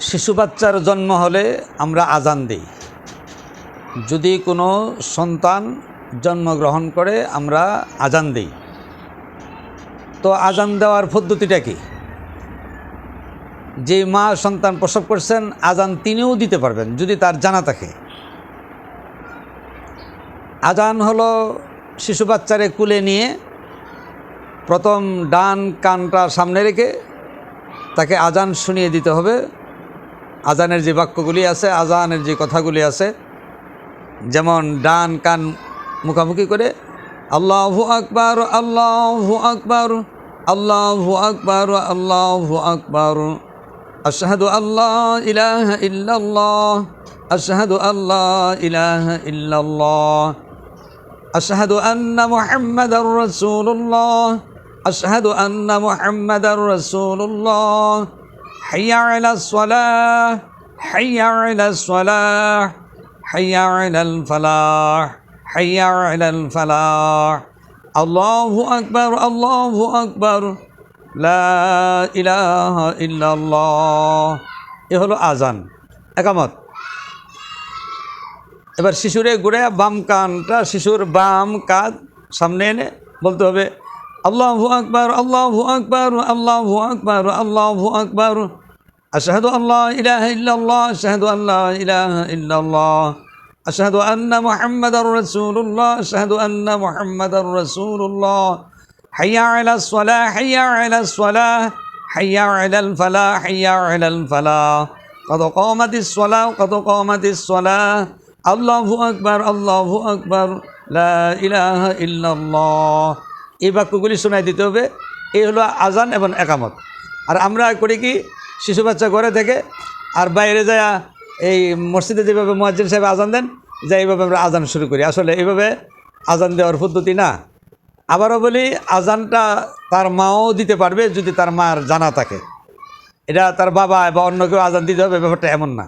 শিশু বাচ্চার জন্ম হলে আমরা আজান দিই। যদি কোনো সন্তান জন্মগ্রহণ করে, আমরা আজান দিই। তো আজান দেওয়ার পদ্ধতিটা কি? যে মা সন্তান প্রসব করছেন, আজান তিনিও দিতে পারবেন, যদি তার জানা থাকে। আজান হলো শিশু বাচ্চারে কুলে নিয়ে প্রথম ডান কানটা সামনে রেখে তাকে আজান শুনিয়ে দিতে হবে। আজানের যে বাক্যগুলি আছে, আজানের যে কথাগুলি আছে, যেমন ডান কান মুখামুখি করে, আল্লাহু আকবর আল্লাহু আকবর আল্লাহু আকবর আল্লাহু আকবর, আশাহাদু আল্লাহ ইলাহ ইল্লাল্লাহ, আশাহাদু আল্লাহ ইলাহ ইল্লাল্লাহ, আশাহাদু আন্না মুহাম্মাদার রাসূলুল্লাহ, আশহাদু আন্না মুহাম্মাদার রাসূলুল্লাহ। হাইয়া আলাল সালাহ, হাইয়া আলাল সালাহ, হাইয়া আলাল ফালাহ, হাইয়া আলাল ফালাহ। আল্লাহু আকবার আল্লাহু আকবার। লা ইলাহা ইল্লাল্লাহ। এ হলো আজান একামত। এবার শিশুরে ঘুরে বাম কানটা, শিশুর বাম কাঁধ সামনে এনে বলতে হবে, আল্লাহ আকবার আল্লাহ আকবার আল্লাহ আকবার, আল্লাহু আকবার। আশহাদু আল্লাহ ইলাহা ইল্লাল্লাহ আশহাদু আল্লাহ ইলাহা ইল্লাল্লাহ আশহাদু আন্না মুহাম্মাদার রাসূলুল্লাহ আশহাদু আন্না মুহাম্মাদার রাসূলুল্লাহ হাইয়া আলাস সালাহ হাইয়া আলাস সালাহ হাইয়া আলাল ফালাহ হাইয়া আলাল ফালাহ قد قامت الصلاة قد قامت الصلاة আল্লাহু আকবার আল্লাহু আকবার লা ইলাহা ইল্লাল্লাহ এই বাক্যগুলি শোনাই দিতে হবে এই হলো আজান এবং একামত আর আমরা করি কি শিশু বাচ্চা ঘরে থেকে আর বাইরে যায় এই মসজিদে যেভাবে মোয়াজ্জিন সাহেব আজান দেন যে এইভাবে আমরা আজান শুরু করি। আসলে এইভাবে আজান দেওয়ার পদ্ধতি না। আবারও বলি, আজানটা তার মাও দিতে পারবে যদি তার মার জানা থাকে। এটা তার বাবা বা অন্য কেউ আজান দিতে হবে, ব্যাপারটা এমন না।